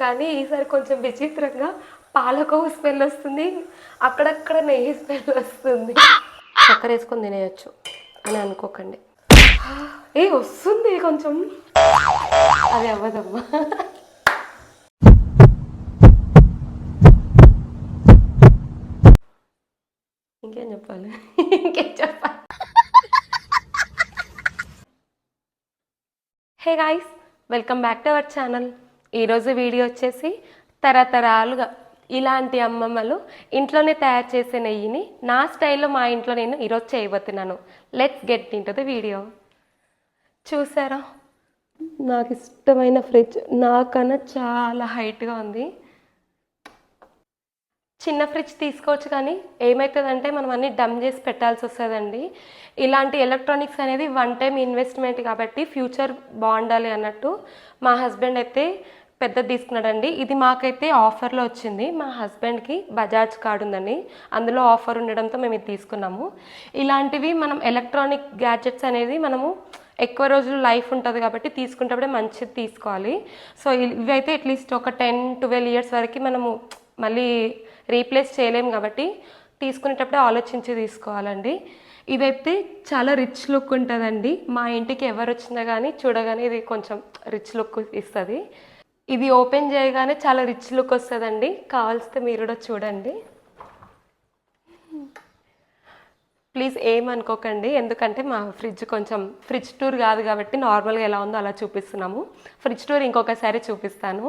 కానీ ఈసారి కొంచెం విచిత్రంగా పాలకోవ స్మెల్ వస్తుంది. అక్కడక్కడ నెయ్యి స్మెల్ వస్తుంది. చక్కెర వేసుకొని తినేయచ్చు అని అనుకోకండి. ఏ వస్తుంది కొంచెం. అది అవ్వదమ్మా. ఇంకేం చెప్పాలి? ఇంకేం చెప్పాలి? Hey guys welcome back to our channel ఈరోజు వీడియో వచ్చేసి తరతరాలుగా ఇలాంటి అమ్మమ్మలు ఇంట్లోనే తయారు చేసే నెయ్యిని నా స్టైల్లో మా ఇంట్లో నేను ఈరోజు చేయబోతున్నాను. Let's get into the video చూసారా? నాకు ఇష్టమైన ఫ్రిడ్జ్. నాకన్నా చాలా హైట్గా ఉంది. చిన్న ఫ్రిడ్జ్ తీసుకోవచ్చు కానీ ఏమవుతుందంటే మనం అన్ని డమ్ చేసి పెట్టాల్సి వస్తుందండి. ఇలాంటి ఎలక్ట్రానిక్స్ అనేది వన్ టైం ఇన్వెస్ట్మెంట్ కాబట్టి ఫ్యూచర్ బాగుండాలి అన్నట్టు మా హస్బెండ్ అయితే పెద్దది తీసుకున్నాడండి. ఇది మాకైతే ఆఫర్లో వచ్చింది. మా హస్బెండ్కి బజాజ్ కార్డు ఉందండి. అందులో ఆఫర్ ఉండడంతో మేము ఇది తీసుకున్నాము. ఇలాంటివి మనం ఎలక్ట్రానిక్ గ్యాడ్జెట్స్ అనేది మనము ఎక్కువ రోజులు లైఫ్ ఉంటుంది కాబట్టి తీసుకుంటప్పుడే మంచిది తీసుకోవాలి. సో ఇవైతే అట్లీస్ట్ ఒక టెన్ ట్వెల్వ్ ఇయర్స్ వరకు మనము మళ్ళీ రీప్లేస్ చేయలేము కాబట్టి తీసుకునేటప్పుడే ఆలోచించి తీసుకోవాలండి. ఇదైతే చాలా రిచ్ లుక్ ఉంటుందండి. మా ఇంటికి ఎవరు వచ్చినా కానీ చూడగానే ఇది కొంచెం రిచ్ లుక్ ఇస్తుంది. ఇది ఓపెన్ చేయగానే చాలా రిచ్ లుక్ వస్తుందండి. కావాల్సితే మీరు కూడా చూడండి. ప్లీజ్ ఏమనుకోకండి. ఎందుకంటే మా ఫ్రిడ్జ్ కొంచెం ఫ్రిడ్జ్ టూర్ కాదు కాబట్టి నార్మల్గా ఎలా ఉందో అలా చూపిస్తున్నాము. ఫ్రిడ్జ్ టూర్ ఇంకొకసారి చూపిస్తాను.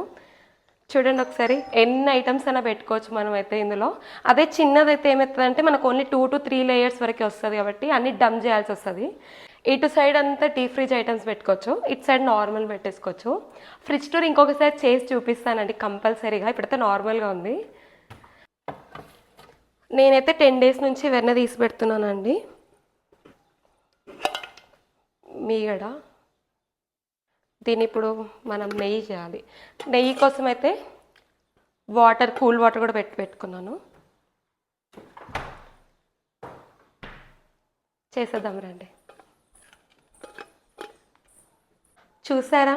చూడండి ఒకసారి ఎన్ని ఐటమ్స్ అయినా పెట్టుకోవచ్చు మనం అయితే ఇందులో. అదే చిన్నదైతే ఏమవుతుందంటే మనకు only two to three layers వరకు వస్తుంది కాబట్టి అన్ని డమ్ చేయాల్సి వస్తుంది. ఇటు సైడ్ అంతా టీ ఫ్రిడ్జ్ ఐటమ్స్ పెట్టుకోవచ్చు ఇటు సైడ్ నార్మల్ పెట్టేసుకోవచ్చు. ఫ్రిడ్జ్ టూర్ ఇంకొకసారి చేసి చూపిస్తానండి కంపల్సరీగా. ఇప్పుడైతే నార్మల్గా ఉంది. నేనైతే టెన్ డేస్ నుంచి వెన్న తీసి పెడుతున్నానండి. మీగడ దీన్ని ఇప్పుడు మనం నెయ్యి చేయాలి. నెయ్యి కోసం అయితే వాటర్ కూల్ వాటర్ కూడా పెట్టి పెట్టుకున్నాను. చేసేద్దాం రండి. చూసారా?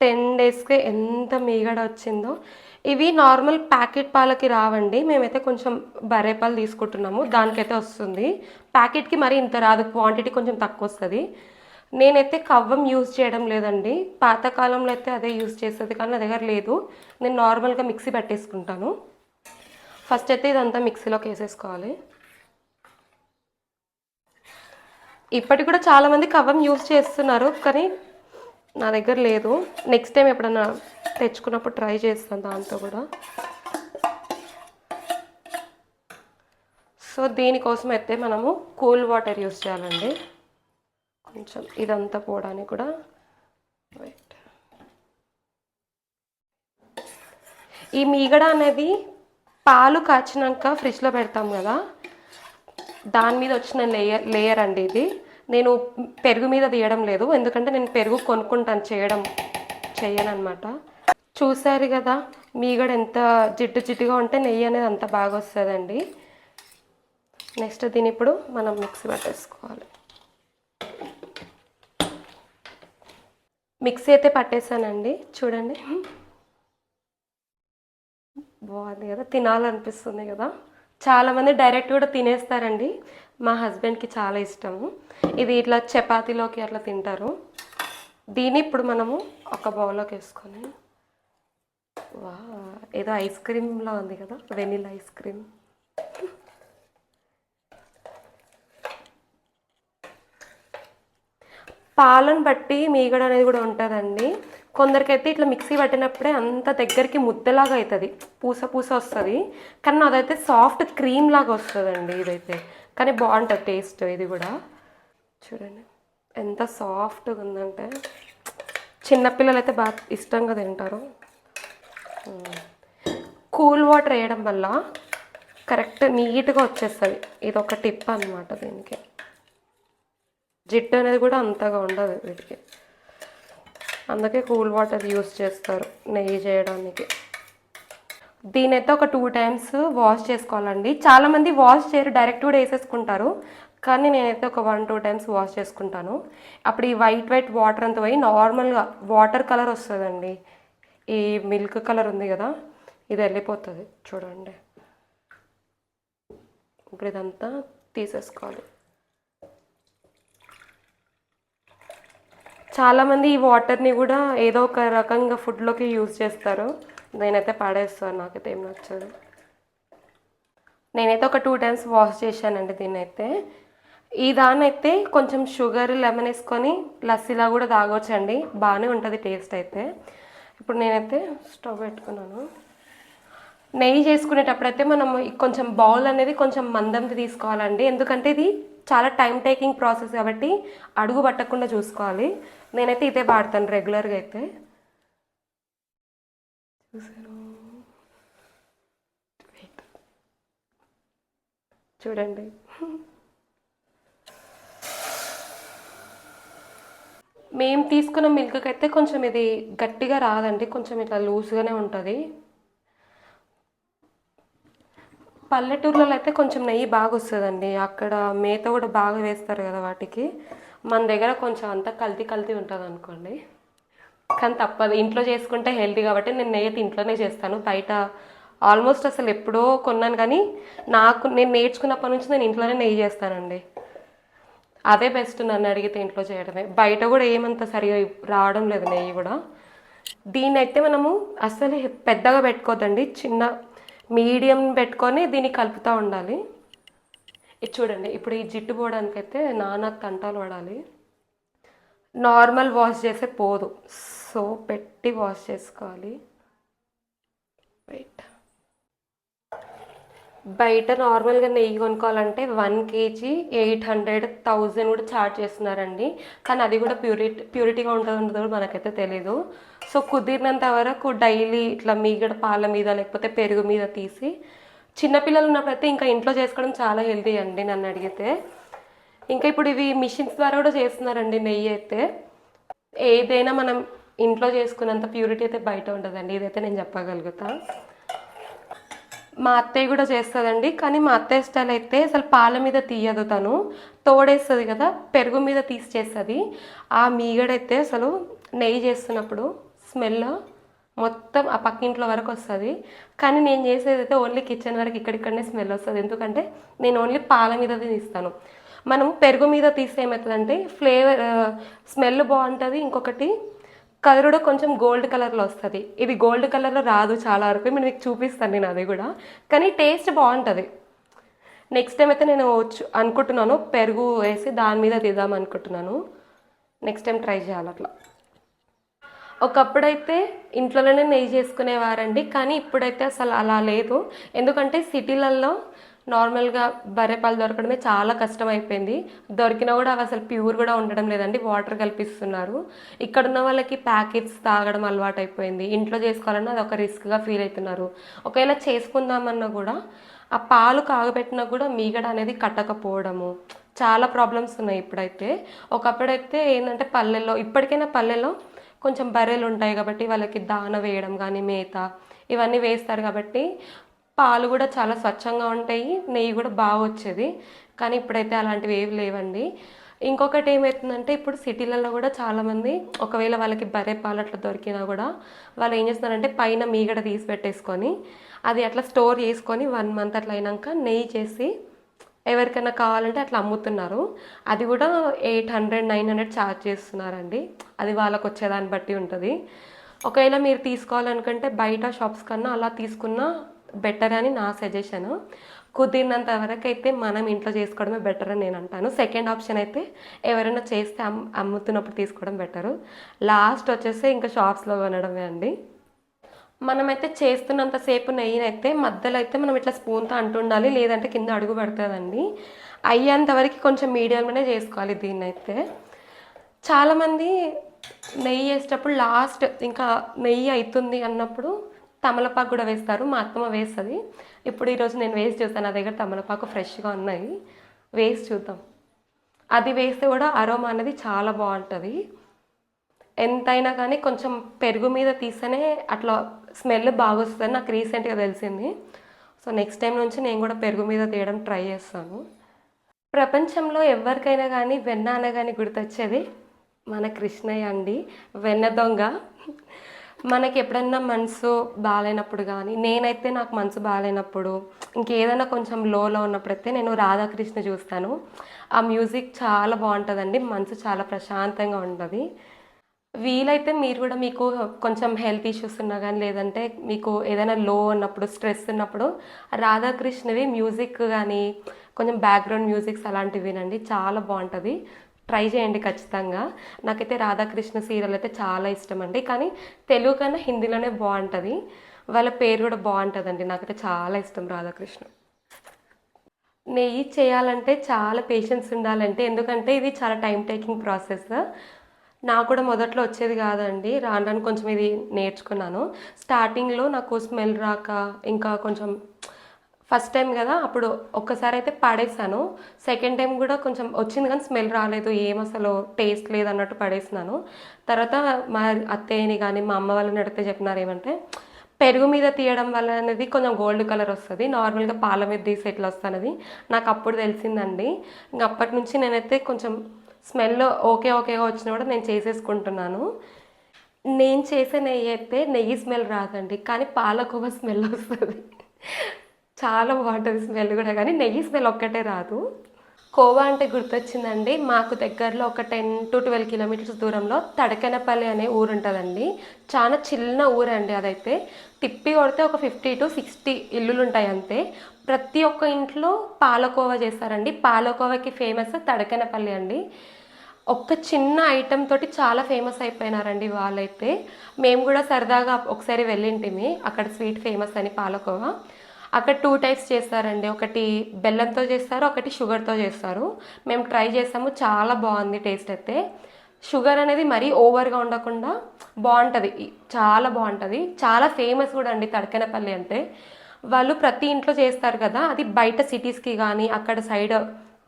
టెన్ డేస్కి ఎంత మీగడ వచ్చిందో. ఇవి నార్మల్ ప్యాకెట్ పాలకి రావండి. మేమైతే కొంచెం బర్రె పాలు తీసుకుంటున్నాము. దానికైతే వస్తుంది. ప్యాకెట్కి మరి ఇంత రాదు. క్వాంటిటీ కొంచెం తక్కువ వస్తుంది నేనైతే కవ్వం యూజ్ చేయడం లేదండి. పాతకాలంలో అయితే అదే యూజ్ చేసేది కానీ నా దగ్గర లేదు. నేను నార్మల్గా మిక్సీ పెట్టేసుకుంటాను. ఫస్ట్ అయితే ఇదంతా మిక్సీలోకి వేసేసుకోవాలి. ఇప్పటికి కూడా చాలామంది కవ్వం యూజ్ చేస్తున్నారు. కానీ నా దగ్గర లేదు. నెక్స్ట్ టైం ఎప్పుడన్నా తెచ్చుకున్నప్పుడు ట్రై చేస్తాను దాంతో కూడా. సో దీనికోసం అయితే మనము కూల్ వాటర్ యూస్ చేయాలండి. కొంచెం ఇదంతా పోవడానికి కూడా. వెయిట్ ఈ మీగడ అనేది పాలు కాచినాక ఫ్రిడ్జ్లో పెడతాం కదా. దాని మీద వచ్చిన లేయర్ లేయర్ అండి ఇది. నేను పెరుగు మీద తీయడం లేదు. ఎందుకంటే నేను పెరుగు కొనుక్కుంటాను చేయడం చేయనమాట చూసారు కదా మీగడ ఎంత జిడ్డు జిడ్డుగా ఉంటే నెయ్యి అనేది అంత బాగా వస్తుందండి. నెక్స్ట్ దీని ఇప్పుడు మనం మిక్సీ పట్టేసుకోవాలి. మిక్సీ అయితే పట్టేసానండి. చూడండి. బాగుంది కదా తినాలనిపిస్తుంది కదా. చాలామంది డైరెక్ట్ కూడా తినేస్తారండి. మా హస్బెండ్కి చాలా ఇష్టము. ఇది ఇట్లా చపాతీలోకి అట్లా తింటారు. దీన్ని ఇప్పుడు మనము ఒక బౌల్లోకి వేసుకొని వా ఏదో ఐస్ క్రీమ్లా ఉంది కదా వెనిలా ఐస్ క్రీమ్. పాలను బట్టి మీగడ అనేది కూడా ఉంటుందండి. కొందరికైతే ఇట్లా మిక్సీ పట్టినప్పుడే అంత దగ్గరికి ముద్దలాగా అవుతుంది పూస పూస వస్తుంది. కానీ అదైతే సాఫ్ట్ క్రీమ్ లాగా వస్తుందండి ఇదైతే. కానీ బాగుంటుంది టేస్ట్ ఇది కూడా. చూడండి. ఎంత సాఫ్ట్గా ఉందంటే. చిన్నపిల్లలు అయితే బాగా ఇష్టంగా తింటారు. కూల్ వాటర్ వేయడం వల్ల కరెక్ట్ నీట్గా వచ్చేస్తుంది. ఇది ఒక టిప్ అనమాట దీనికి. జిడ్డు అనేది కూడా అంతగా ఉండదు వీటికి. అందుకే కూల్ వాటర్ యూస్ చేస్తారు నెయ్యి చేయడానికి. దీనైతే ఒక టూ టైమ్స్ వాష్ చేసుకోవాలండి. చాలామంది వాష్ చేయరు డైరెక్ట్ కూడా వేసేసుకుంటారు. కానీ నేనైతే ఒక వన్ టూ టైమ్స్ వాష్ చేసుకుంటాను. అప్పుడు ఈ వైట్ వైట్ వాటర్ అంతా పోయి నార్మల్గా వాటర్ కలర్ వస్తుందండి. ఈ మిల్క్ కలర్ ఉంది కదా ఇది వెళ్ళిపోతుంది. చూడండి. ఇప్పుడు ఇదంతా తీసేసుకోవాలి. చాలామంది ఈ వాటర్ని కూడా ఏదో ఒక రకంగా ఫుడ్లోకి యూజ్ చేస్తారు. నేనైతే పడేస్తాను నాకైతే ఏం నచ్చదు. నేనైతే ఒక టూ టైమ్స్ వాష్ చేశానండి దీన్ని అయితే ఈ దాని అయితే కొంచెం షుగర్ లెమన్ వేసుకొని లస్సీలా కూడా తాగొచ్చండి. బాగానే ఉంటుంది టేస్ట్ అయితే. ఇప్పుడు నేనైతే స్టవ్ పెట్టుకున్నాను. నెయ్యి చేసుకునేటప్పుడు అయితే మనం కొంచెం బౌల్ అనేది కొంచెం మందంది తీసుకోవాలండి. ఎందుకంటే ఇది చాలా టైం టేకింగ్ ప్రాసెస్ కాబట్టి అడుగు పట్టకుండా చూసుకోవాలి. నేనైతే ఇదే వాడతాను రెగ్యులర్గా అయితే. చూసాను చూడండి. మేము తీసుకున్న మిల్క్కి అయితే కొంచెం ఇది గట్టిగా రాదండి. కొంచెం ఇట్లా లూజ్గానే ఉంటుంది. పల్లెటూర్లలో అయితే కొంచెం నెయ్యి బాగా వస్తుందండి అక్కడ మేత కూడా బాగా వేస్తారు కదా వాటికి. మన దగ్గర కొంచెం అంతా కల్తీ కల్తీ ఉంటుంది అనుకోండి కానీ తప్పదు. ఇంట్లో చేసుకుంటే హెల్తీ కాబట్టి నేను నెయ్యి అయితే ఇంట్లోనే చేస్తాను. బయట ఆల్మోస్ట్ అసలు ఎప్పుడో కొన్నాను కానీ నాకు నేను నేర్చుకున్నప్పటి నుంచి నేను ఇంట్లోనే నెయ్యి చేస్తానండి. అదే బెస్ట్ నన్ను అడిగితే ఇంట్లో చేయడమే. బయట కూడా ఏమంత సరిగా రావడం లేదు నెయ్యి కూడా. దీన్ని అయితే మనము అసలు పెద్దగా పెట్టుకోవద్దండి చిన్న మీడియం పెట్టుకొని దీన్ని కలుపుతూ ఉండాలి. ఇది చూడండి ఇప్పుడు ఈ జిట్టు పోవడానికైతే నానా తంటాలు పడాలి. నార్మల్ వాష్ చేసే పోదు. సో పెట్టి వాష్ చేసుకోవాలి. వెయిట్ బయట నార్మల్గా నెయ్యి కొనుక్కోవాలంటే one kg eight hundred thousand కూడా ఛార్జ్ చేస్తున్నారండి. కానీ అది కూడా ప్యూరిటీ ప్యూరిటీగా ఉంటుందో కూడా మనకైతే తెలీదు. సో కుదిరినంత వరకు డైలీ ఇట్లా మీగడ పాల మీద లేకపోతే పెరుగు మీద తీసి చిన్నపిల్లలు ఉన్నప్పుడైతే ఇంకా ఇంట్లో చేసుకోవడం చాలా హెల్తీ అండి నన్ను అడిగితే. ఇంకా ఇప్పుడు ఇవి మిషన్స్ ద్వారా కూడా చేస్తున్నారండి నెయ్యి అయితే. ఏదైనా మనం ఇంట్లో చేసుకున్నంత ప్యూరిటీ అయితే బయట ఉండదండి. ఇదైతే నేను చెప్పగలుగుతాను మా అత్తయ్య కూడా చేస్తుందండి. కానీ మా అత్తయ్య స్టైల్ అయితే అసలు పాల మీద తీయదు తను. తోడేస్తుంది కదా పెరుగు మీద తీసి చేస్తుంది ఆ మీగడైతే అసలు నెయ్యి చేస్తున్నప్పుడు స్మెల్ మొత్తం ఆ పక్కింట్లో వరకు వస్తుంది. కానీ నేను చేసేది అయితే ఓన్లీ కిచెన్ వరకు ఇక్కడిక్కడనే స్మెల్ వస్తుంది. ఎందుకంటే నేను ఓన్లీ పాల మీద తీస్తాను. మనం పెరుగు మీద తీస్తే ఏమవుతుందంటే ఫ్లేవర్ స్మెల్ బాగుంటుంది. ఇంకొకటి కలర్ కూడా కొంచెం గోల్డ్ కలర్లో వస్తుంది. ఇది గోల్డ్ కలర్లో రాదు చాలా వరకు. నేను మీకు చూపిస్తాను నేను అది కూడా. కానీ టేస్ట్ బాగుంటుంది. నెక్స్ట్ టైం అయితే నేను వచ్చు- అనుకుంటున్నాను. పెరుగు వేసి దాని మీద తీద్దాం అనుకుంటున్నాను. నెక్స్ట్ టైం ట్రై చేయాలి అట్లా. ఒకప్పుడైతే ఇంట్లోనే నెయ్యి చేసుకునేవారండి. కానీ ఇప్పుడైతే అసలు అలా లేదు. ఎందుకంటే సిటీలలో నార్మల్గా బర్రె పాలు దొరకడమే చాలా కష్టం అయిపోయింది దొరికినా కూడా అవి అసలు ప్యూర్ కూడా ఉండడం లేదండి. వాటర్ కల్పిస్తున్నారు. ఇక్కడ ఉన్న వాళ్ళకి ప్యాకెట్స్ తాగడం అలవాటు అయిపోయింది ఇంట్లో చేసుకోవాలన్నా అది ఒక రిస్క్గా ఫీల్ అవుతున్నారు. ఒకవేళ చేసుకుందామన్నా కూడా ఆ పాలు కాగబెట్టినా కూడా మీగడ అనేది కట్టకపోవడము. చాలా ప్రాబ్లమ్స్ ఉన్నాయి ఇప్పుడైతే. ఒకప్పుడైతే ఏంటంటే పల్లెల్లో ఇప్పటికైనా పల్లెల్లో కొంచెం బర్రెలు ఉంటాయి కాబట్టి వాళ్ళకి దాన వేయడం కానీ మేత ఇవన్నీ వేస్తారు కాబట్టి పాలు కూడా చాలా స్వచ్ఛంగా ఉంటాయి నెయ్యి కూడా బాగా వచ్చేది. కానీ ఇప్పుడైతే అలాంటివి ఏవి లేవండి. ఇంకొకటి ఏమవుతుందంటే ఇప్పుడు సిటీలలో కూడా చాలామంది ఒకవేళ వాళ్ళకి బర్రె పాలు అట్లా దొరికినా కూడా వాళ్ళు ఏం చేస్తున్నారంటే పైన మీగడ తీసి పెట్టేసుకొని అది అట్లా స్టోర్ చేసుకొని వన్ మంత్ అట్లా అయినాక నెయ్యి చేసి ఎవరికైనా కావాలంటే అట్లా అమ్ముతున్నారు. అది కూడా eight hundred nine hundred charge చేస్తున్నారండి. అది వాళ్ళకు వచ్చేదాన్ని బట్టి ఉంటుంది. ఒకవేళ మీరు తీసుకోవాలనుకుంటే బయట షాప్స్ కన్నా అలా తీసుకున్నా బెటర్ అని నా సజెషన్. కుదిరినంత వరకు అయితే మనం ఇంట్లో చేసుకోవడమే బెటర్ అని నేను అంటాను. సెకండ్ ఆప్షన్ అయితే ఎవరైనా చేస్తే అమ్ అమ్ముతున్నప్పుడు తీసుకోవడం బెటరు. లాస్ట్ వచ్చేసి ఇంకా షాప్స్లో కొనడమే అండి. మనమైతే చేస్తున్నంతసేపు నెయ్యినైతే మధ్యలో అయితే మనం ఇట్లా స్పూన్తో అంటుండాలి లేదంటే కింద అడుగు పడుతుందండి. అయ్యేంత వరకు కొంచెం మీడియంలోనే చేసుకోవాలి దీన్ని అయితే చాలామంది నెయ్యి వేసేటప్పుడు లాస్ట్ ఇంకా నెయ్యి అవుతుంది అన్నప్పుడు తమలపాకు కూడా వేస్తారు. మా అత్తమ్మ వేస్తుంది. ఇప్పుడు ఈరోజు నేను వేస్ట్ చూస్తాను. నా దగ్గర తమలపాకు ఫ్రెష్గా ఉన్నాయి. వేసి చూద్దాం. అది వేస్తే కూడా అరోమా అనేది చాలా బాగుంటుంది. ఎంతైనా కానీ కొంచెం పెరుగు మీద తీస్తేనే అట్లా స్మెల్ బాగా వస్తుందని నాకు రీసెంట్గా తెలిసింది. సో నెక్స్ట్ టైం నుంచి నేను కూడా పెరుగు మీద తీయడం ట్రై చేస్తాను. ప్రపంచంలో ఎవరికైనా కానీ వెన్న అనగానే గుర్తొచ్చేది మన కృష్ణయ్య అండి. వెన్న దొంగ. మనకి ఎప్పుడన్నా మనసు బాగాలేనప్పుడు కానీ నేనైతే నాకు మనసు బాగాలేనప్పుడు ఇంకేదైనా కొంచెం లోలో ఉన్నప్పుడైతే నేను రాధాకృష్ణ చూస్తాను. ఆ మ్యూజిక్ చాలా బాగుంటుందండి. మనసు చాలా ప్రశాంతంగా ఉంటుంది. వీలైతే మీరు కూడా మీకు కొంచెం హెల్త్ ఇష్యూస్ ఉన్నా కానీ లేదంటే మీకు ఏదైనా లో ఉన్నప్పుడు స్ట్రెస్ ఉన్నప్పుడు రాధాకృష్ణవి మ్యూజిక్ కానీ కొంచెం బ్యాక్గ్రౌండ్ మ్యూజిక్స్ అలాంటివి వినండి. చాలా బాగుంటుంది. ట్రై చేయండి ఖచ్చితంగా. నాకైతే రాధాకృష్ణ సీరియల్ అయితే చాలా ఇష్టం అండి కానీ తెలుగు కన్నా హిందీలోనే బాగుంటుంది. వాళ్ళ పేరు కూడా బాగుంటుందండి. నాకైతే చాలా ఇష్టం రాధాకృష్ణ. నెయ్యి చేయాలంటే చాలా పేషెన్స్ ఉండాలంటే ఎందుకంటే ఇది చాలా టైం టేకింగ్ ప్రాసెస్ నాకు కూడా మొదట్లో వచ్చేది కాదండి. రాను కొంచెం ఇది నేర్చుకున్నాను. స్టార్టింగ్లో నాకు స్మెల్ రాక ఇంకా కొంచెం ఫస్ట్ టైం కదా అప్పుడు ఒక్కసారి అయితే పడేసాను. సెకండ్ టైం కూడా కొంచెం వచ్చింది కానీ స్మెల్ రాలేదు ఏం అసలు టేస్ట్ లేదు అన్నట్టు పడేసినాను. తర్వాత మా అత్తయ్యని కానీ మా అమ్మ వాళ్ళని అడిగితే చెప్పినారు ఏమంటే పెరుగు మీద తీయడం వల్ల అనేది కొంచెం గోల్డ్ కలర్ వస్తుంది నార్మల్గా పాల మీద తీసి ఎట్లా వస్తుంది. నాకు అప్పుడు తెలిసిందండి. ఇంకా అప్పటి నుంచి నేనైతే కొంచెం స్మెల్ ఓకే ఓకేగా వచ్చినా కూడా నేను చేసేసుకుంటున్నాను. నేను చేసే నెయ్యి అయితే నెయ్యి స్మెల్ రాదండి కానీ పాలకోవ స్మెల్ వస్తుంది. చాలా బాగుంటుంది స్మెల్ కూడా కానీ నెయ్యి స్మెల్ ఒక్కటే రాదు. కోవా అంటే గుర్తొచ్చిందండి. మాకు దగ్గరలో ఒక టెన్ టు ట్వెల్వ్ కిలోమీటర్స్ దూరంలో తడకనపల్లి అనే ఊరు ఉంటుందండి చాలా చిన్న ఊరండి అదైతే. తిప్పి కొడితే ఒక ఫిఫ్టీ టు సిక్స్టీ ఇల్లులు ఉంటాయి అంతే. ప్రతి ఒక్క ఇంట్లో పాలకోవా చేస్తారండి. పాలకోవాకి ఫేమస్ తడకనపల్లి అండి. ఒక్క చిన్న ఐటెం తోటి చాలా ఫేమస్ అయిపోయినారండి వాళ్ళైతే. మేము కూడా సరదాగా ఒకసారి వెళ్ళింటిమి. అక్కడ స్వీట్ ఫేమస్ అని పాలకోవా. అక్కడ టూ టైప్స్ చేస్తారండి. ఒకటి బెల్లంతో చేస్తారు ఒకటి షుగర్తో చేస్తారు. మేము ట్రై చేసాము చాలా బాగుంది టేస్ట్ అయితే. షుగర్ అనేది మరీ ఓవర్గా ఉండకుండా బాగుంటుంది. చాలా బాగుంటుంది. చాలా ఫేమస్ కూడా అండి తడకనపల్లి అంటే. వాళ్ళు ప్రతి ఇంట్లో చేస్తారు కదా అది బయట సిటీస్కి కానీ అక్కడ సైడ్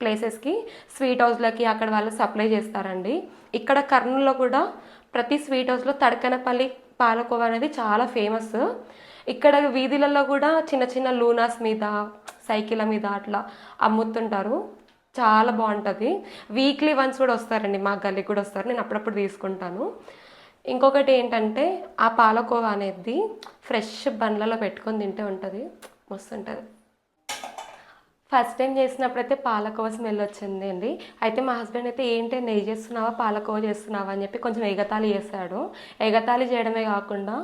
ప్లేసెస్కి స్వీట్ హౌస్లకి అక్కడ వాళ్ళు సప్లై చేస్తారండి. ఇక్కడ కర్నూలులో కూడా ప్రతి స్వీట్ హౌస్లో తడకనపల్లి పాలకోవా అనేది చాలా ఫేమస్ ఇక్కడ వీధులలో కూడా చిన్న చిన్న లూనాస్ మీద సైకిళ్ళ మీద అట్లా అమ్ముతుంటారు. చాలా బాగుంటుంది. వీక్లీ వన్స్ కూడా వస్తారండి మా గల్లీకి కూడా వస్తారు. నేను అప్పుడప్పుడు తీసుకుంటాను. ఇంకొకటి ఏంటంటే ఆ పాలకోవా అనేది ఫ్రెష్ బండ్లలో పెట్టుకొని తింటే ఉంటుంది. మస్తు ఉంటుంది. ఫస్ట్ టైం చేసినప్పుడైతే పాలకోవ స్మెల్ వచ్చింది అండి అయితే మా హస్బెండ్ అయితే ఏంటి నెయ్యి చేస్తున్నావా? పాలకోవ చేస్తున్నావా? అని చెప్పి కొంచెం ఎగతాళి చేశాడు. ఎగతాళి చేయడమే కాకుండా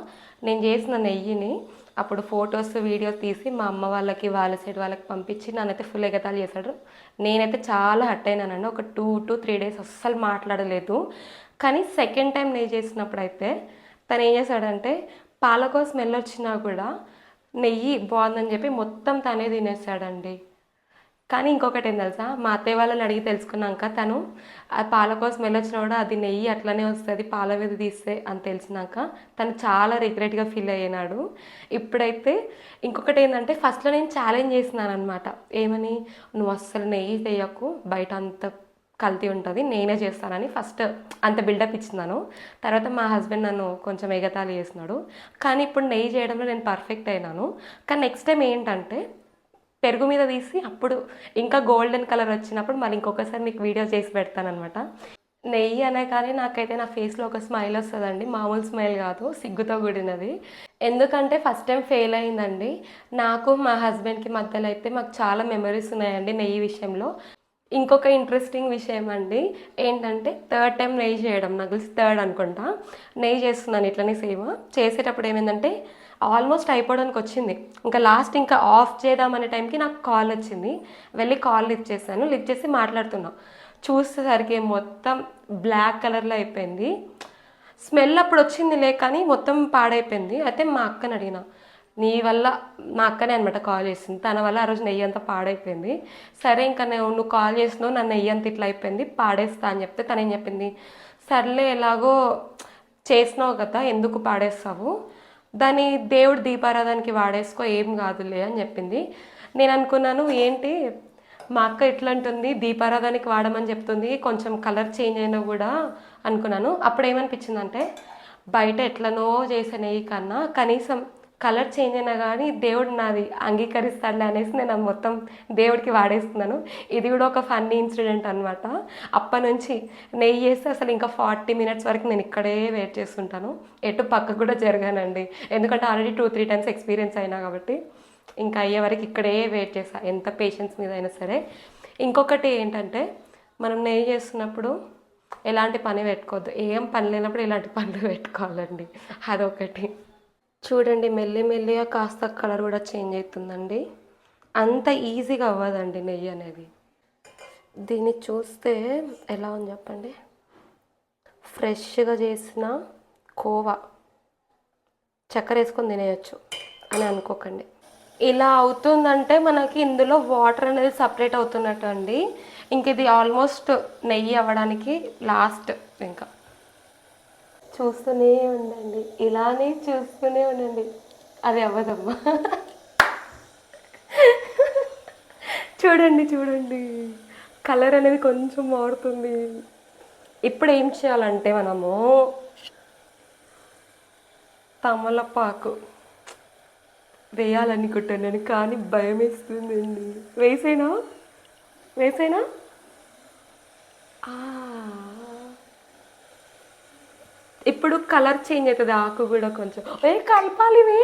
నేను చేసిన నెయ్యిని అప్పుడు ఫొటోస్ వీడియోస్ తీసి మా అమ్మ వాళ్ళకి వాళ్ళ సైడ్ వాళ్ళకి పంపించి నన్నైతే ఫుల్ ఎగతాళి చేశాడు. నేనైతే చాలా హట్ అయినానండి. ఒక టూ టు త్రీ డేస్ అస్సలు మాట్లాడలేదు. కానీ సెకండ్ టైం నెయ్యి చేసినప్పుడు అయితే తను ఏం చేశాడంటే పాలకో స్మెల్ వచ్చినా కూడా నెయ్యి బాగుందని చెప్పి మొత్తం తనే తినేసాడండి. కానీ ఇంకొకటి ఏం తెలుసా? మా అత్తయ్య వాళ్ళని అడిగి తెలుసుకున్నాక తను ఆ పాల కోసం వచ్చినా కూడా అది నెయ్యి అట్లనే వస్తుంది పాల మీద తీస్తే అని తెలిసినాక తను చాలా రిగ్రెట్గా ఫీల్ అయ్యాడు. ఇప్పుడైతే ఇంకొకటి ఏంటంటే ఫస్ట్లో నేను ఛాలెంజ్ చేసినాను అనమాట ఏమని? నువ్వు అస్సలు నెయ్యి తెయ్యకు బయట అంత కల్తీ ఉంటుంది నేనే చేస్తానని ఫస్ట్ అంత బిల్డప్ ఇచ్చినాను. తర్వాత మా హస్బెండ్ నన్ను కొంచెం ఎగతాళి చేసినాడు. కానీ ఇప్పుడు నెయ్యి చేయడంలో నేను పర్ఫెక్ట్ అయినాను. కానీ నెక్స్ట్ టైం ఏంటంటే పెరుగు మీద తీసి అప్పుడు ఇంకా గోల్డెన్ కలర్ వచ్చినప్పుడు మళ్ళీ ఇంకొకసారి మీకు వీడియో చేసి పెడతానమాట నెయ్యి అనే కానీ నాకైతే నా ఫేస్లో ఒక స్మైల్ వస్తుందండి. మామూలు స్మైల్ కాదు సిగ్గుతో కూడినది. ఎందుకంటే ఫస్ట్ టైం ఫెయిల్ అయిందండి. నాకు మా హస్బెండ్కి మధ్యలో అయితే మాకు చాలా మెమరీస్ ఉన్నాయండి నెయ్యి విషయంలో. ఇంకొక ఇంట్రెస్టింగ్ విషయం అండి ఏంటంటే థర్డ్ టైం నెయ్యి చేయడం. నాకు తెలిసి థర్డ్ అనుకుంటా. నెయ్యి చేస్తున్నాను ఇట్లనే సేమ్. చేసేటప్పుడు ఏమైందంటే ఆల్మోస్ట్ అయిపోవడానికి వచ్చింది ఇంకా లాస్ట్ ఇంకా ఆఫ్ చేద్దామనే టైంకి నాకు కాల్ వచ్చింది. వెళ్ళి కాల్ లిఫ్ట్ చేశాను. లిఫ్ట్ చేసి మాట్లాడుతున్నా. చూసేసరికి మొత్తం బ్లాక్ కలర్లో అయిపోయింది. స్మెల్ అప్పుడు వచ్చింది లే కానీ మొత్తం పాడైపోయింది. అయితే మా అక్కని అడిగిన. నీ వల్ల మా అక్కనే అనమాట కాల్ చేసింది. తన వల్ల ఆ రోజు నెయ్యి అంతా పాడైపోయింది. సరే ఇంకా నేను నువ్వు కాల్ చేసినావు నా నెయ్యి అంత ఇట్లా అయిపోయింది. పాడేస్తా అని చెప్తే తను ఏం చెప్పింది. సర్లే ఎలాగో చేసినావు కదా ఎందుకు పాడేస్తావు? దాన్ని దేవుడు దీపారాధనకి వాడేసుకో ఏం కాదులే అని చెప్పింది. నేను అనుకున్నాను ఏంటి? మా అక్క ఎట్లంటుంది దీపారాధానికి దీపారాధనకి వాడమని చెప్తుంది కొంచెం కలర్ చేంజ్ అయినా కూడా అనుకున్నాను. అప్పుడు ఏమనిపించిందంటే బయట ఎట్లనో చేసే నెయ్యి కన్నా కనీసం కలర్ చేంజ్ అయినా కానీ దేవుడు నాది అంగీకరిస్తాడులే అనేసి నేను మొత్తం దేవుడికి వాడేస్తున్నాను. ఇది కూడా ఒక ఫన్నీ ఇన్సిడెంట్ అనమాట అప్పటి నుంచి నెయ్యి వేస్తే అసలు ఇంకా ఫార్టీ మినిట్స్ వరకు నేను ఇక్కడే వెయిట్ చేస్తుంటాను. ఎటు పక్కకు కూడా జరగానండి. ఎందుకంటే already two three times experience అయినా కాబట్టి ఇంకా అయ్యే వరకు ఇక్కడే వెయిట్ చేసా ఎంత పేషెన్స్ మీద అయినా సరే. ఇంకొకటి ఏంటంటే మనం నెయ్యి చేస్తున్నప్పుడు ఎలాంటి పని పెట్టుకోవద్దు. ఏం పని లేనప్పుడు ఇలాంటి పనులు పెట్టుకోవాలండి. అదొకటి. చూడండి మెల్లి మెల్లిగా కాస్త కలర్ కూడా చేంజ్ అవుతుందండి. అంత ఈజీగా అవ్వదండి నెయ్యి అనేది. దీన్ని చూస్తే ఎలా ఉంది చెప్పండి? ఫ్రెష్గా చేసిన కోవా. చక్కెర వేసుకొని తినేయచ్చు అని అనుకోకండి. ఇలా అవుతుందంటే మనకి ఇందులో వాటర్ అనేది సపరేట్ అవుతున్నట్టు అండి ఇంక ఇది ఆల్మోస్ట్ నెయ్యి అవ్వడానికి లాస్ట్ ఇంకా. చూస్తూనే ఉండండి. ఇలానే చూస్తూనే ఉండండి. అది అవ్వదమ్మా. చూడండి చూడండి. కలర్ అనేది కొంచెం మారుతుంది. ఇప్పుడు ఏం చేయాలంటే మనము తమలపాకు వేయాలనుకుంటున్నాను కానీ భయం వేస్తుందండి. వేసేనా? వేసేనా ఆ. ఇప్పుడు కలర్ చేంజ్ అవుతుంది ఆకు కూడా కొంచెం. ఏ కలపాలి వే.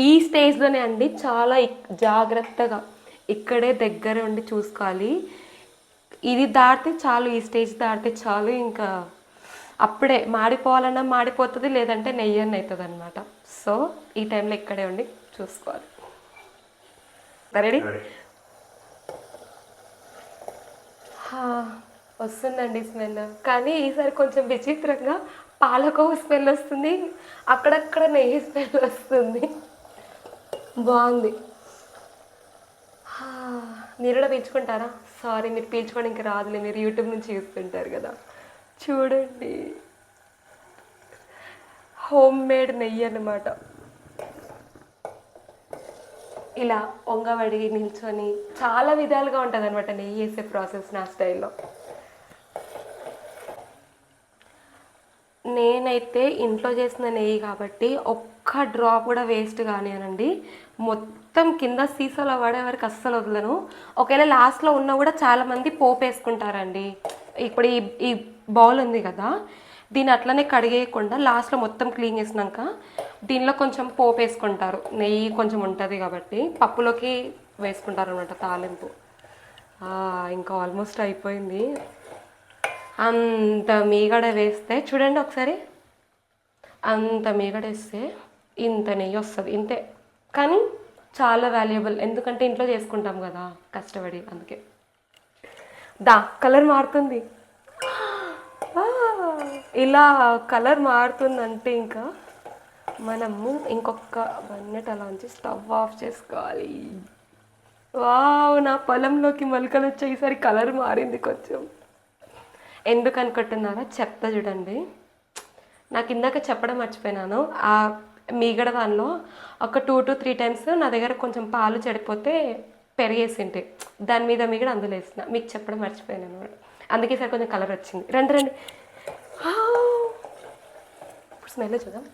ఈ స్టేజ్లోనే అండి చాలా జాగ్రత్తగా ఇక్కడే దగ్గర ఉండి చూసుకోవాలి. ఇది దాటితే చాలు ఈ స్టేజ్ దాటితే చాలు ఇంకా అప్పుడే మాడిపోవాలన్నా మాడిపోతుంది లేదంటే నెయ్యన్న అవుతుంది అనమాట సో ఈ టైంలో ఇక్కడే ఉండి చూసుకోవాలి. రెడీ హా, వస్తుందండి స్మెల్. కానీ ఈసారి కొంచెం విచిత్రంగా పాలకోవ స్మెల్ వస్తుంది. అక్కడక్కడ నెయ్యి స్మెల్ వస్తుంది. బాగుంది. మీరు కూడా పీల్చుకుంటారా? సారీ మీరు పీల్చుకోవడానికి రాదులే. మీరు యూట్యూబ్ నుంచి చూస్తుంటారు కదా. చూడండి. హోమ్ మేడ్ నెయ్యి అన్నమాట. ఇలా వంగబడి నిల్చొని చాలా విధాలుగా ఉంటుంది అనమాట నెయ్యి వేసే ప్రాసెస్ నా స్టైల్లో. నేనైతే ఇంట్లో చేసిన నెయ్యి కాబట్టి ఒక్క డ్రాప్ కూడా వేస్ట్ కానివ్వనండి మొత్తం కింద సీసాలో పడే వరకు అస్సలు వదలను. ఒకవేళ లాస్ట్లో ఉన్నా కూడా చాలామంది పోపు వేసుకుంటారండి ఇప్పుడు ఈ ఈ బౌల్ ఉంది కదా దీన్ని అట్లనే కడిగేయకుండా లాస్ట్లో మొత్తం క్లీన్ చేసినాక దీనిలో కొంచెం పోపు వేసుకుంటారు. నెయ్యి కొంచెం ఉంటుంది కాబట్టి పప్పులోకి వేసుకుంటారు అనమాట తాలింపు ఇంకా ఆల్మోస్ట్ అయిపోయింది. అంత మీగడ వేస్తే చూడండి ఒకసారి. అంత మీగడ వేస్తే ఇంత నెయ్యి వస్తుంది. ఇంతే. కానీ చాలా వాల్యుబుల్ ఎందుకంటే ఇంట్లో చేసుకుంటాం కదా కష్టపడి అందుకే. దా కలర్ మారుతుంది. ఇలా కలర్ మారుతుందంటే ఇంకా మనము ఇంకొక బన్నెట్ అలా ఉంచి స్టవ్ ఆఫ్ చేసుకోవాలి. వావ్ నా పొలంలోకి మొలకలు వచ్చాయి. ఈసారి కలర్ మారింది కొంచెం. ఎందుకు అనుకుంటున్నారా? చెప్తా చూడండి. నాకు ఇందాక చెప్పడం మర్చిపోయినాను. ఆ మీగడ దానిలో ఒక టూ టు త్రీ టైమ్స్ నా దగ్గర కొంచెం పాలు చెడిపోతే పెరిగేసింటే. దాని మీద మీగడ అందులో వేసిన. మీకు చెప్పడం మర్చిపోయాను అనమాట అందుకే సార్ కొంచెం కలర్ వచ్చింది. రండి రండి. ఇప్పుడు స్మెల్ చూద్దాం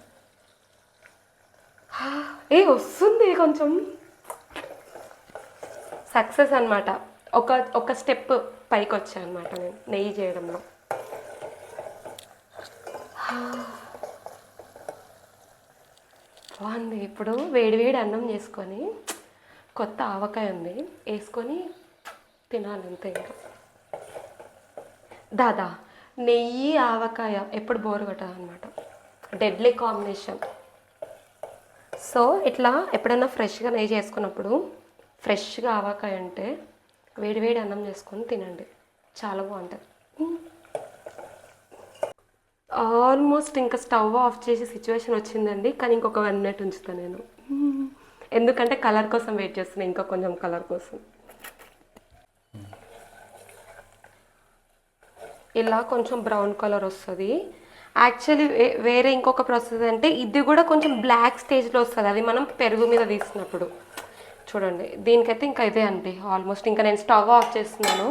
ఏ వస్తుంది కొంచెం. సక్సెస్ అనమాట ఒక ఒక స్టెప్ పైకి వచ్చానమాట నేను నెయ్యి చేయడంలో. బాగుంది. ఇప్పుడు వేడి వేడి అన్నం చేసుకొని కొత్త ఆవకాయ ఉంది వేసుకొని తినాలి అంతే ఇంకా. దాదా నెయ్యి ఆవకాయ ఎప్పుడు బోరు కొట్టదు అనమాట డెడ్లీ కాంబినేషన్ సో ఇట్లా ఎప్పుడైనా ఫ్రెష్గా నెయ్యి చేసుకున్నప్పుడు ఫ్రెష్గా ఆవకాయ అంటే వేడివేడి అన్నం చేసుకొని తినండి. చాలా బాగుంటుంది. ఆల్మోస్ట్ ఇంకా స్టవ్ ఆఫ్ చేసే సిచ్యువేషన్ వచ్చిందండి కానీ ఇంకొక వన్ మినిట్ ఉంచుతాను నేను. ఎందుకంటే కలర్ కోసం వెయిట్ చేస్తున్నాను ఇంకా కొంచెం కలర్ కోసం. ఇలా కొంచెం బ్రౌన్ కలర్ వస్తుంది. యాక్చువల్లీ వేరే ఇంకొక ప్రాసెస్ అంటే ఇది కూడా కొంచెం బ్లాక్ స్టేజ్లో వస్తుంది. అది మనం పెరుగు మీద తీసినప్పుడు. చూడండి దీనికైతే ఇంకా ఇదే అండి. ఆల్మోస్ట్ ఇంకా నేను స్టవ్ ఆఫ్ చేస్తున్నాను.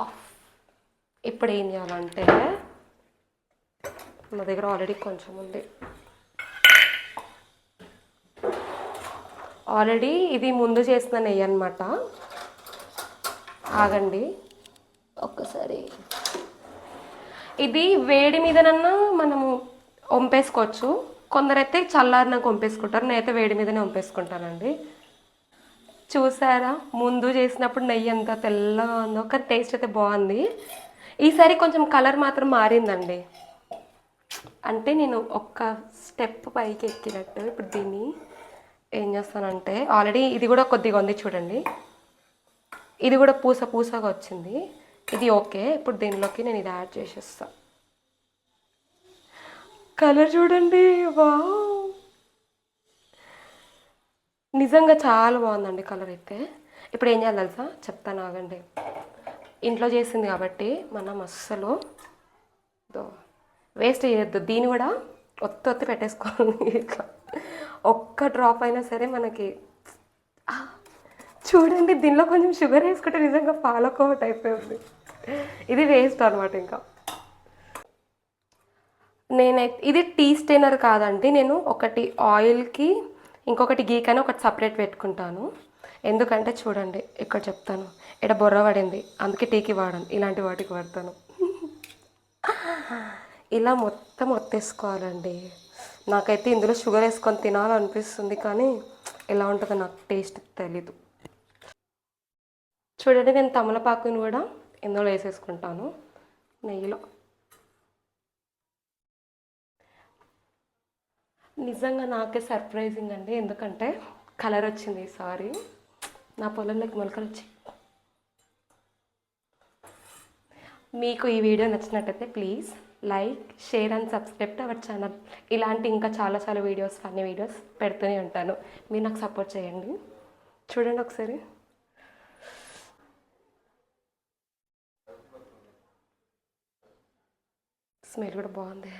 ఆఫ్ ఇప్పుడు ఏం చేయాలంటే నా దగ్గర ఆల్రెడీ కొంచెం ఉంది. ఆల్రెడీ ఇది ముందు చేసిన నెయ్యి అనమాట ఆగండి. ఒక్కసారి. ఇది వేడి మీదనన్నా మనము వంపేసుకోవచ్చు కొందరైతే చల్లారినాక వంపేసుకుంటారు నేనైతే వేడి మీదనే వంపేసుకుంటానండి చూసారా? ముందు చేసినప్పుడు నెయ్యి ఎంత తెల్లగా ఉందో. కానీ టేస్ట్ అయితే బాగుంది. ఈసారి కొంచెం కలర్ మాత్రం మారిందండి. అంటే నేను ఒక్క స్టెప్ పైకి ఎక్కినట్టు ఇప్పుడు దీన్ని. ఏం చేస్తానంటే ఆల్రెడీ ఇది కూడా కొద్దిగా ఉంది చూడండి. ఇది కూడా పూస పూసగా వచ్చింది. ఇది ఓకే ఇప్పుడు దీనిలోకి నేను ఇది యాడ్ చేసేస్తా. కలర్ చూడండి వా నిజంగా చాలా బాగుందండి కలర్ అయితే. ఇప్పుడు ఏం చేయాలి తెలుసా? చెప్తాను ఆగండి. ఇంట్లో చేసింది కాబట్టి మనం అస్సలు వేస్ట్ చేయొద్దు. దీన్ని కూడా ఒత్తి ఒత్తి పెట్టేసుకోవాలి ఇట్లా. ఒక్క డ్రాప్ అయినా సరే మనకి చూడండి దీనిలో కొంచెం షుగర్ వేసుకుంటే నిజంగా పాలకోవ టైప్ ఉంది ఇది వేస్ట్ అనమాట ఇంకా. నేనైతే ఇది టీ స్టెయినర్ కాదండి నేను ఒకటి ఆయిల్కి ఇంకొకటి గీ కానీ ఒకటి సపరేట్ పెట్టుకుంటాను. ఎందుకంటే చూడండి ఇక్కడ చెప్తాను ఇక్కడ బొర్ర పడింది అందుకే టీకి వాడను ఇలాంటి వాటికి వాడతాను. ఇలా మొత్తం ఒత్తేసుకోవాలండి. నాకైతే ఇందులో షుగర్ వేసుకొని తినాలనిపిస్తుంది కానీ ఎలా ఉంటుందో నాకు టేస్ట్ తెలీదు. చూడండి నేను తమలపాకుని కూడా ఇందులో వేసేసుకుంటాను నెయ్యిలో. నిజంగా నాకే సర్ప్రైజింగ్ అండి ఎందుకంటే కలర్ వచ్చింది సారీ. నా పొలంలోకి మొలకలు వచ్చి. మీకు ఈ వీడియో నచ్చినట్టయితే please like share and subscribe to our channel. ఇలాంటి ఇంకా చాలా చాలా వీడియోస్ ఫన్నీ వీడియోస్ పెడుతూనే ఉంటాను. మీరు నాకు సపోర్ట్ చేయండి. చూడండి ఒకసారి. స్మెల్ కూడా బాగుంది.